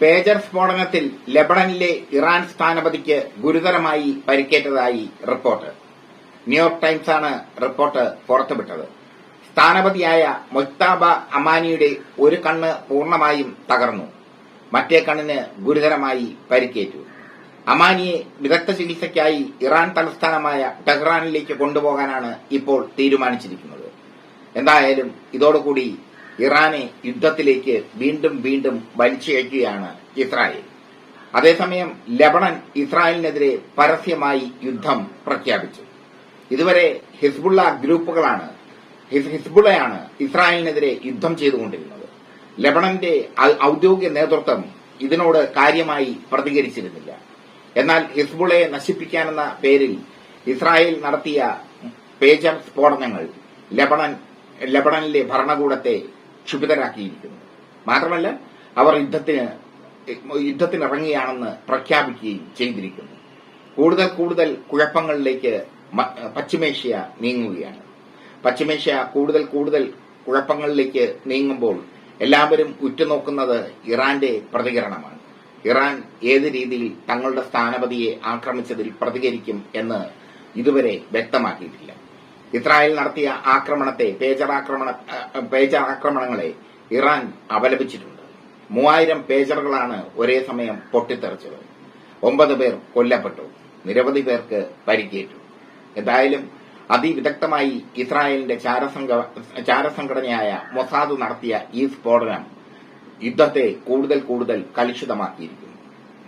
Pager സ്ഫോടനത്തിൽ ലബണനിലെ Iran സ്ഥാനപതിക്ക് ഗുരുതരമായി പരിക്കേറ്റതായി റിപ്പോർട്ട്. ന്യൂയോർക്ക് ടൈംസാണ് റിപ്പോർട്ട് പുറത്തുവിട്ടത്. സ്ഥാനപതിയായ മൊയ്താബ അമാനിയുടെ ഒരു കണ്ണ് പൂർണമായും തകർന്നു. മറ്റേ കണ്ണിന് ഗുരുതരമായി പരിക്കേറ്റു. അമാനിയെ വിദഗ്ധ ചികിത്സയ്ക്കായി ഇറാൻ തലസ്ഥാനമായ ടെഹ്റാനിലേക്ക് കൊണ്ടുപോകാനാണ് ഇപ്പോൾ തീരുമാനിച്ചിരിക്കുന്നത്. എന്തായാലും ഇതോടുകൂടി ഇറാനെ യുദ്ധത്തിലേക്ക് വീണ്ടും വീണ്ടും വലിച്ചയക്കുകയാണ് ഇസ്രായേൽ. അതേസമയം ലബണൻ ഇസ്രായേലിനെതിരെ പരസ്യമായി യുദ്ധം പ്രഖ്യാപിച്ചു. ഇതുവരെ ഹിസ്ബുള്ള ഗ്രൂപ്പുകളാണ് ഹിസ്ബുള്ളയാണ് ഇസ്രായേലിനെതിരെ യുദ്ധം ചെയ്തുകൊണ്ടിരുന്നത്. ലബണന്റെ ഔദ്യോഗിക നേതൃത്വം ഇതിനോട് കാര്യമായി പ്രതികരിച്ചിരുന്നില്ല. എന്നാൽ ഹിസ്ബുളയെ നശിപ്പിക്കാനെന്ന പേരിൽ ഇസ്രായേൽ നടത്തിയ പേജർ സ്ഫോടനങ്ങൾ ലബണൻ ലബണനിലെ ഭരണകൂടത്തെ ക്ഷുഭിതരാക്കിയിരിക്കുന്നു. മാത്രമല്ല അവർ യുദ്ധത്തിന് യുദ്ധത്തിനിറങ്ങുകയാണെന്ന് പ്രഖ്യാപിക്കുകയും ചെയ്തിരിക്കുന്നു. കൂടുതൽ കൂടുതൽ കുഴപ്പങ്ങളിലേക്ക് പശ്ചിമേഷ്യ നീങ്ങുകയാണ്. പശ്ചിമേഷ്യ കൂടുതൽ കൂടുതൽ കുഴപ്പങ്ങളിലേക്ക് നീങ്ങുമ്പോൾ എല്ലാവരും ഉറ്റുനോക്കുന്നത് ഇറാന്റെ പ്രതികരണമാണ്. ഇറാൻ ഏത് രീതിയിൽ തങ്ങളുടെ സ്ഥാനപതിയെ ആക്രമിച്ചതിൽ പ്രതികരിക്കും എന്ന് ഇതുവരെ വ്യക്തമാക്കിയിട്ടില്ല. ഇസ്രായേൽ നടത്തിയ ആക്രമണത്തെ പേജർ ആക്രമണ പേജർ ആക്രമണങ്ങളെ ഇറാൻ അപലപിച്ചിട്ടുണ്ട്. മൂവായിരം പേജറുകളാണ് ഒരേ സമയം പൊട്ടിത്തെറിച്ചത്. ഒമ്പത് പേർ കൊല്ലപ്പെട്ടു. നിരവധി പേർക്ക് പരിക്കേറ്റു. എന്തായാലും അതിവിദഗ്ധമായി ഇസ്രായേലിന്റെ ചാരസംഘ ചാരസംഘടനയായ മൊസാദ് നടത്തിയ ഈ സ്ഫോടനം യുദ്ധത്തെ കൂടുതൽ കൂടുതൽ കലുഷിതമാക്കിയിരിക്കുന്നു.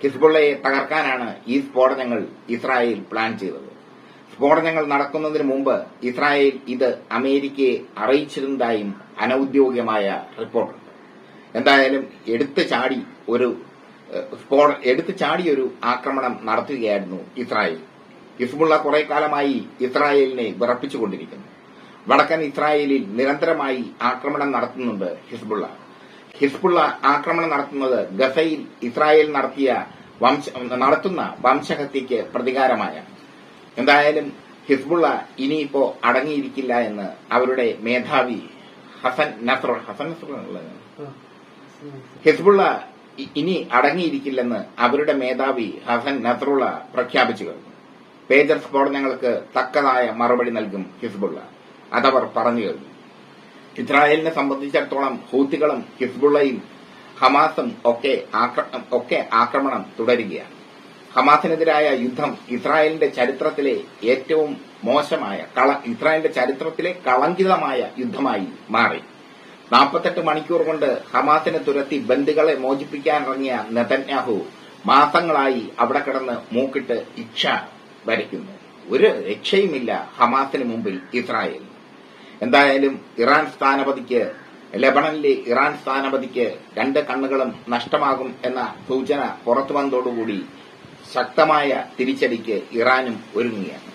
ഹിസ്ബുള്ളയെ തകർക്കാനാണ് ഈ സ്ഫോടനങ്ങൾ ഇസ്രായേൽ പ്ലാൻ ചെയ്തത്. സ്ഫോടനങ്ങൾ നടക്കുന്നതിന് മുമ്പ് ഇസ്രായേൽ ഇത് അമേരിക്കയെ അറിയിച്ചിരുന്നതായും അനൌദ്യോഗികമായ റിപ്പോർട്ടുണ്ട് എന്തായാലും എടുത്തു ചാടി ഒരു സ്ഫോട എടുത്തു ചാടി ഒരു ആക്രമണം നടത്തുകയായിരുന്നു ഇസ്രായേൽ. ഹിസ്ബുള്ള കുറെ കാലമായി ഇസ്രായേലിനെ വിറപ്പിച്ചുകൊണ്ടിരിക്കുന്നു. വടക്കൻ ഇസ്രായേലിൽ നിരന്തരമായി ആക്രമണം നടത്തുന്നുണ്ട് ഹിസ്ബുള്ള. ഹിസ്ബുള്ള ആക്രമണം നടത്തുന്നത് ഗസയിൽ ഇസ്രായേൽ നടത്തിയ നടത്തുന്ന വംശഹത്യക്ക് പ്രതികാരമായാണ്. എന്തായാലും ഹിസ്ബുള്ള ഇനിയിപ്പോ അടങ്ങിയിരിക്കില്ല എന്ന് അവരുടെ മേധാവി Hassan Nasar Hassan Nasar Hezbollah ഇനി അടങ്ങിയിരിക്കില്ലെന്ന് അവരുടെ മേധാവി ഹസൻ നസറുള്ള പ്രഖ്യാപിച്ചു കഴിഞ്ഞു. പേജർ സ്ഫോടനങ്ങൾക്ക് തക്കതായ മറുപടി നൽകും ഹിസ്ബുള്ള. അതവർ പറഞ്ഞു കഴിഞ്ഞു. ഇസ്രായേലിനെ സംബന്ധിച്ചിടത്തോളം ഹൂത്തികളും ഹിസ്ബുള്ളയും ഹമാസും ഒക്കെ ഒക്കെ ആക്രമണം തുടരുകയാണ്. ഹമാസിനെതിരായ യുദ്ധം ഇസ്രായേലിന്റെ ചരിത്രത്തിലെ ഏറ്റവും മോശമായ ഇസ്രായേലിന്റെ ചരിത്രത്തിലെ കളങ്കിതമായ യുദ്ധമായി മാറി. നാൽപ്പത്തെട്ട് മണിക്കൂർ കൊണ്ട് ഹമാസിനെ തുരത്തി ബന്ധുക്കളെ മോചിപ്പിക്കാനിറങ്ങിയ നെതന്യാഹു മാസങ്ങളായി അവിടെ കിടന്ന് മൂക്കിട്ട് ഇച്ഛ വരയ്ക്കുന്നു. ഒരു രക്ഷയുമില്ല ഹമാസിന് മുമ്പിൽ ഇസ്രായേൽ. എന്തായാലും ഇറാൻ സ്ഥാനപതിക്ക് ലബണനിലെ ഇറാൻ സ്ഥാനപതിക്ക് രണ്ട് കണ്ണുകളും നഷ്ടമാകും എന്ന സൂചന പുറത്തു വന്നതോടുകൂടി ശക്തമായ തിരിച്ചടിക്ക് ഇറാനും ഒരുങ്ങുകയാണ്.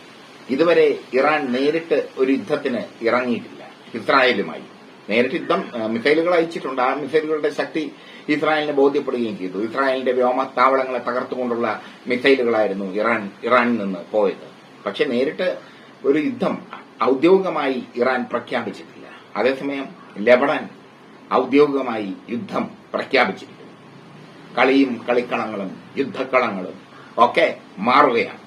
ഇതുവരെ ഇറാൻ നേരിട്ട് ഒരു യുദ്ധത്തിന് ഇറങ്ങിയിട്ടില്ല. ഇസ്രായേലുമായി. നേരിട്ട് യുദ്ധം മിസൈലുകൾ അയച്ചിട്ടുണ്ട്. ആ മിസൈലുകളുടെ ശക്തി ഇസ്രായേലിനെ ബോധ്യപ്പെടുകയും ചെയ്തു. ഇസ്രായേലിന്റെ വ്യോമത്താവളങ്ങളെ തകർത്തുകൊണ്ടുള്ള മിസൈലുകളായിരുന്നു ഇറാൻ ഇറാനിൽ നിന്ന് പോയത്. പക്ഷെ നേരിട്ട് ഒരു യുദ്ധം ഔദ്യോഗികമായി ഇറാൻ പ്രഖ്യാപിച്ചിട്ടില്ല. അതേസമയം ലബണൻ ഔദ്യോഗികമായി യുദ്ധം പ്രഖ്യാപിച്ചിരിക്കുന്നു. കളിയും കളിക്കളങ്ങളും യുദ്ധക്കളങ്ങളും ഒക്കെ മാറുകയാണ്